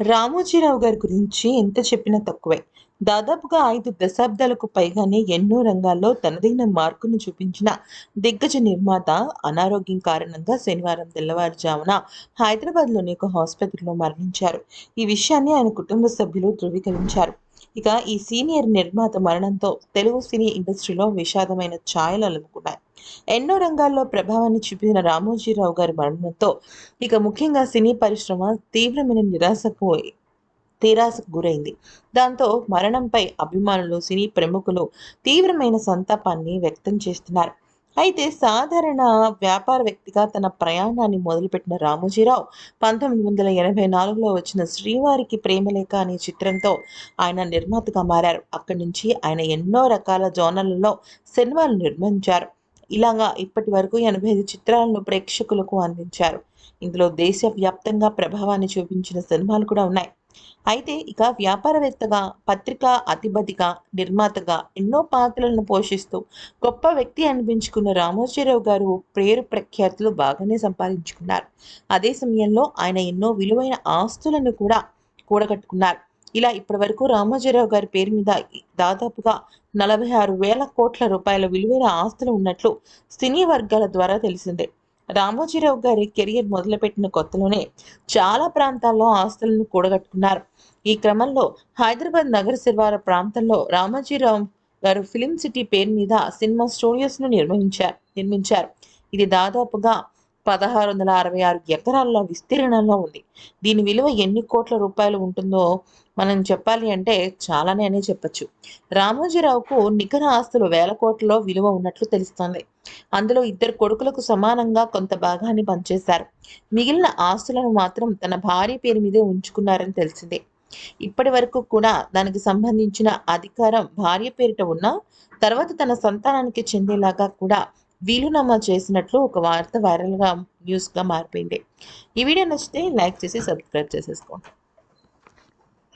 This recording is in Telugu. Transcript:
రామోజీరావు గారి గురించి ఎంత చెప్పినా తక్కువే. దాదాపుగా ఐదు దశాబ్దాలకు పైగానే ఎన్నో రంగాల్లో తనదైన మార్కును చూపించిన దిగ్గజ నిర్మాత అనారోగ్యం కారణంగా శనివారం తెల్లవారుజామున హైదరాబాద్లోని ఒక ఆసుపత్రిలో మరణించారు. ఈ విషయాన్ని ఆయన కుటుంబ సభ్యులు ధృవీకరించారు. ఇక ఈ సీనియర్ నిర్మాత మరణంతో తెలుగు సినీ ఇండస్ట్రీలో విషాదమైన ఛాయలు అలుముకున్నాయి. ఎన్నో రంగాల్లో ప్రభావాన్ని చూపిన రామోజీరావు గారి మరణంతో ఇక ముఖ్యంగా సినీ పరిశ్రమ తీవ్రమైన నిరాశకు తీరాసకు గురైంది. దాంతో మరణంపై అభిమానులు సినీ ప్రముఖులు తీవ్రమైన సంతాపాన్ని వ్యక్తం చేస్తున్నారు. అయితే సాధారణ వ్యాపార వ్యక్తిగా తన ప్రయాణాన్ని మొదలుపెట్టిన రామోజీరావు పంతొమ్మిది వందల ఎనభై నాలుగులో వచ్చిన శ్రీవారికి ప్రేమలేఖ అనే చిత్రంతో ఆయన నిర్మాతగా మారారు. అక్కడి నుంచి ఆయన ఎన్నో రకాల జోనర్లలో సినిమాలు నిర్మించారు. ఇలాగా ఇప్పటి వరకు ఎనభై ఐదు చిత్రాలను ప్రేక్షకులకు అందించారు. ఇందులో దేశవ్యాప్తంగా ప్రభావాన్ని చూపించిన సినిమాలు కూడా ఉన్నాయి. అయితే ఇక వ్యాపారవేత్తగా పత్రికా అధిపతిగా నిర్మాతగా ఎన్నో పాత్రలను పోషిస్తూ గొప్ప వ్యక్తి అనిపించుకున్న రామోజీరావు గారు పేరు ప్రఖ్యాతులు బాగానే సంపాదించుకున్నారు. అదే సమయంలో ఆయన ఎన్నో విలువైన ఆస్తులను కూడా కూడగట్టుకున్నారు. ఇలా ఇప్పటి వరకు రామోజీరావు గారి పేరు మీద దాదాపుగా నలభై ఆరు వేల కోట్ల రూపాయల విలువైన ఆస్తులు ఉన్నట్లు సినీ వర్గాల ద్వారా తెలిసిందే. రామోజీరావు గారి కెరియర్ మొదలుపెట్టిన కొత్తలోనే చాలా ప్రాంతాల్లో ఆస్తులను కూడగట్టుకున్నారు. ఈ క్రమంలో హైదరాబాద్ నగర శివార ప్రాంతంలో రామోజీరావు గారు ఫిలిం సిటీ పేరు మీద సినిమా స్టూడియోస్ను నిర్వహించారు నిర్మించారు. ఇది దాదాపుగా పదహారు వందల అరవై ఆరు ఎకరాల విస్తీర్ణంలో ఉంది. దీని విలువ ఎన్ని కోట్ల రూపాయలు ఉంటుందో మనం చెప్పాలి అంటే చాలానే అనే చెప్పచ్చు. రామోజీరావుకు నికర ఆస్తులు వేల కోట్లలో విలువ ఉన్నట్లు తెలుస్తోంది. అందులో ఇద్దరు కొడుకులకు సమానంగా కొంత భాగాన్ని పనిచేశారు మిగిలిన ఆస్తులను మాత్రం తన భార్య పేరు మీదే ఉంచుకున్నారని తెలిసిందే. ఇప్పటి వరకు కూడా దానికి సంబంధించిన అధికారం భార్య పేరిట ఉన్న తర్వాత తన సంతానానికి చెందేలాగా కూడా వీలునామా చేసినట్లు ఒక వార్త వైరల్గా న్యూస్గా మారిపోయింది. ఈ వీడియో నచ్చితే లైక్ చేసి సబ్స్క్రైబ్ చేసేసుకోండి.